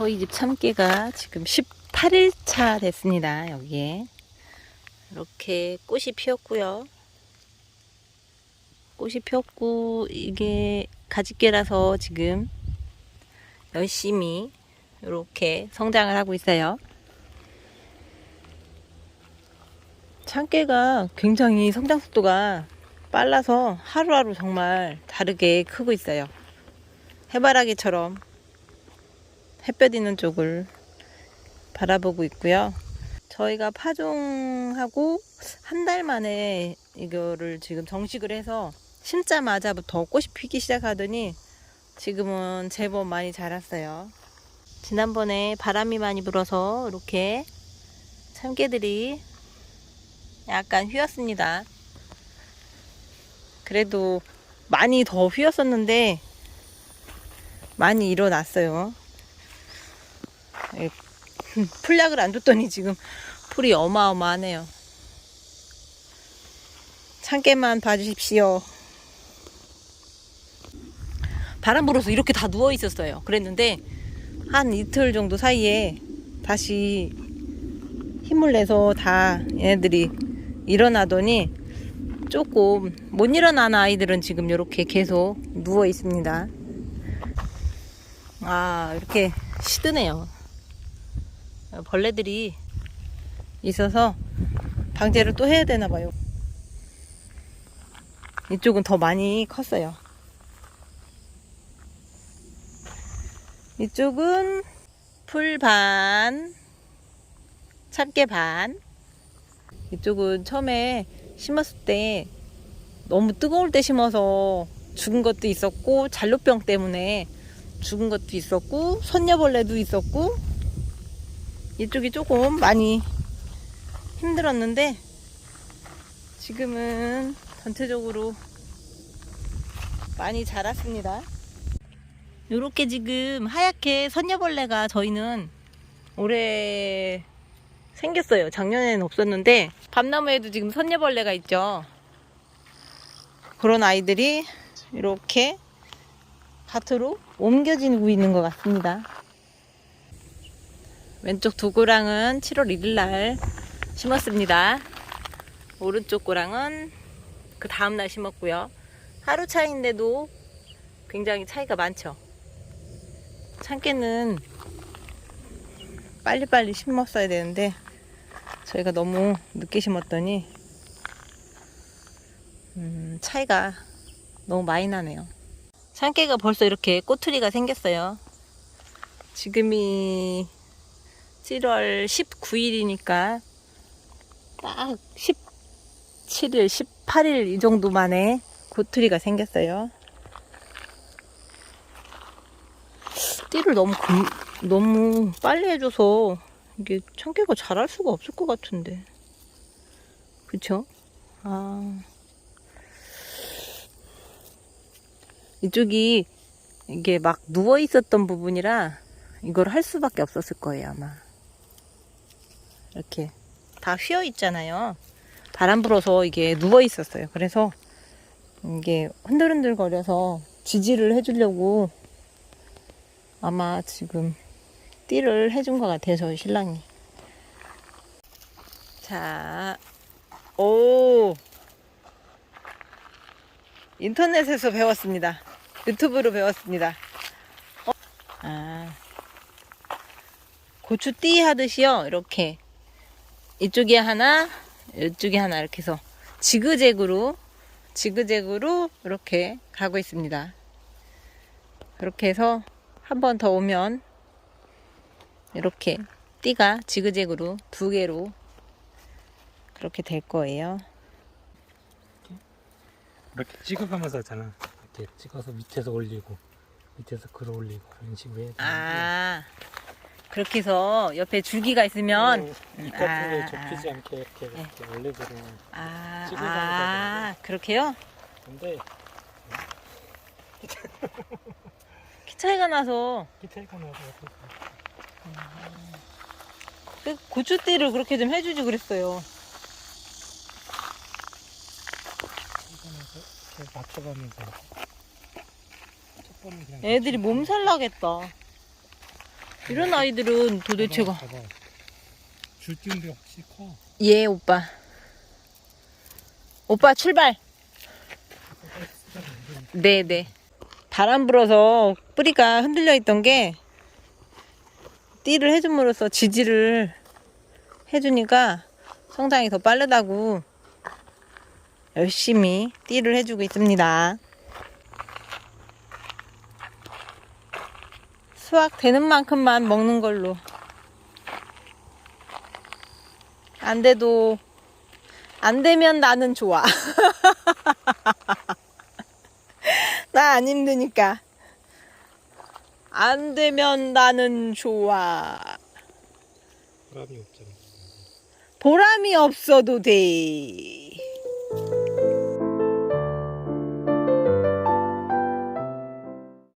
저희 집 참깨가 지금 18일차 됐습니다. 여기에. 이렇게 꽃이 피었고요. 꽃이 피었고, 이게 가지깨라서 지금 열심히 이렇게 성장을 하고 있어요. 참깨가 굉장히 성장 속도가 빨라서 하루하루 정말 다르게 크고 있어요. 해바라기처럼 햇볕 있는 쪽을 바라보고 있고요. 저희가 파종하고 한 달 만에 이거를 지금 정식을 해서 심자마자부터 꽃이 피기 시작하더니 지금은 제법 많이 자랐어요. 지난번에 바람이 많이 불어서 이렇게 참깨들이 약간 휘었습니다. 그래도 많이 더 휘었었는데 많이 일어났어요. 예, 풀약을 안 줬더니 지금 풀이 어마어마하네요. 참깨만 봐주십시오. 바람 불어서 이렇게 다 누워 있었어요. 그랬는데 한 이틀 정도 사이에 다시 힘을 내서 다 얘네들이 일어나더니 조금 못 일어나는 아이들은 지금 이렇게 계속 누워 있습니다. 아, 이렇게 시드네요. 벌레들이 있어서 방제를 또 해야 되나 봐요. 이쪽은 더 많이 컸어요. 이쪽은 풀 반, 참깨 반. 이쪽은 처음에 심었을 때 너무 뜨거울 때 심어서 죽은 것도 있었고 잔류병 때문에 죽은 것도 있었고 손녀벌레도 있었고 이쪽이 조금 많이 힘들었는데 지금은 전체적으로 많이 자랐습니다. 이렇게 지금 하얗게 선녀벌레가 저희는 올해 생겼어요. 작년에는 없었는데 밤나무에도 지금 선녀벌레가 있죠. 그런 아이들이 이렇게 밭으로 옮겨지고 있는 것 같습니다. 왼쪽 두 고랑은 7월 1일 날 심었습니다. 오른쪽 고랑은 그 다음날 심었고요. 하루 차이인데도 굉장히 차이가 많죠. 참깨는 빨리빨리 심었어야 되는데 저희가 너무 늦게 심었더니 음, 차이가 너무 많이 나네요. 참깨가 벌써 이렇게 꼬투리가 생겼어요. 지금이 7월 19일이니까 딱 17일, 18일 이 정도 만에 꼬투리가 생겼어요. 띠를 너무 금, 너무 빨리 해줘서 이게 참깨가 자랄 수가 없을 것 같은데. 그쵸? 아. 이쪽이 이게 막 누워 있었던 부분이라 이걸 할 수밖에 없었을 거예요, 아마. 이렇게 다 휘어 있잖아요. 바람 불어서 이게 누워 있었어요. 그래서 이게 흔들흔들 거려서 지지를 해주려고 아마 지금 띠를 해준 것 같아요, 신랑이. 자, 오. 인터넷에서 배웠습니다. 유튜브로 배웠습니다. 어? 아. 고추띠 하듯이요, 이렇게. 이쪽에 하나, 이쪽에 하나, 이렇게 해서 지그재그로, 지그재그로 이렇게 가고 있습니다. 그렇게 해서 한 번 더 오면 이렇게 띠가 지그재그로 두 개로 그렇게 될 거예요. 이렇게 찍어가면서 하잖아. 이렇게 찍어서 밑에서 올리고 밑에서 걸어 올리고 이런 식으로 해야 돼. 아, 그렇게 해서 옆에 줄기가 있으면 이 아, 거품에 아, 접히지 않게 이렇게, 네. 이렇게 원래대로 아, 아, 그렇게요? 근데 키 차이가 나서 기타가 나서 그 고추띠를 그렇게 좀 해주지 그랬어요. 이렇게 맞춰가면서 첫 번은 그냥 애들이 몸살 나겠다. 이런 아이들은 도대체가 봐봐, 봐봐. 줄 띄는 게 확실히 커. 예 오빠 오빠 출발 네네 바람 불어서 뿌리가 흔들려 있던 게 띠를 해줌으로써 지지를 해주니까 성장이 더 빠르다고 열심히 띠를 해주고 있습니다 수확 되는 만큼만 먹는 걸로 안 돼도 안 되면 나는 좋아. 나 안 힘드니까. 안 되면 나는 좋아. 보람이 없잖아. 보람이 없어도 돼.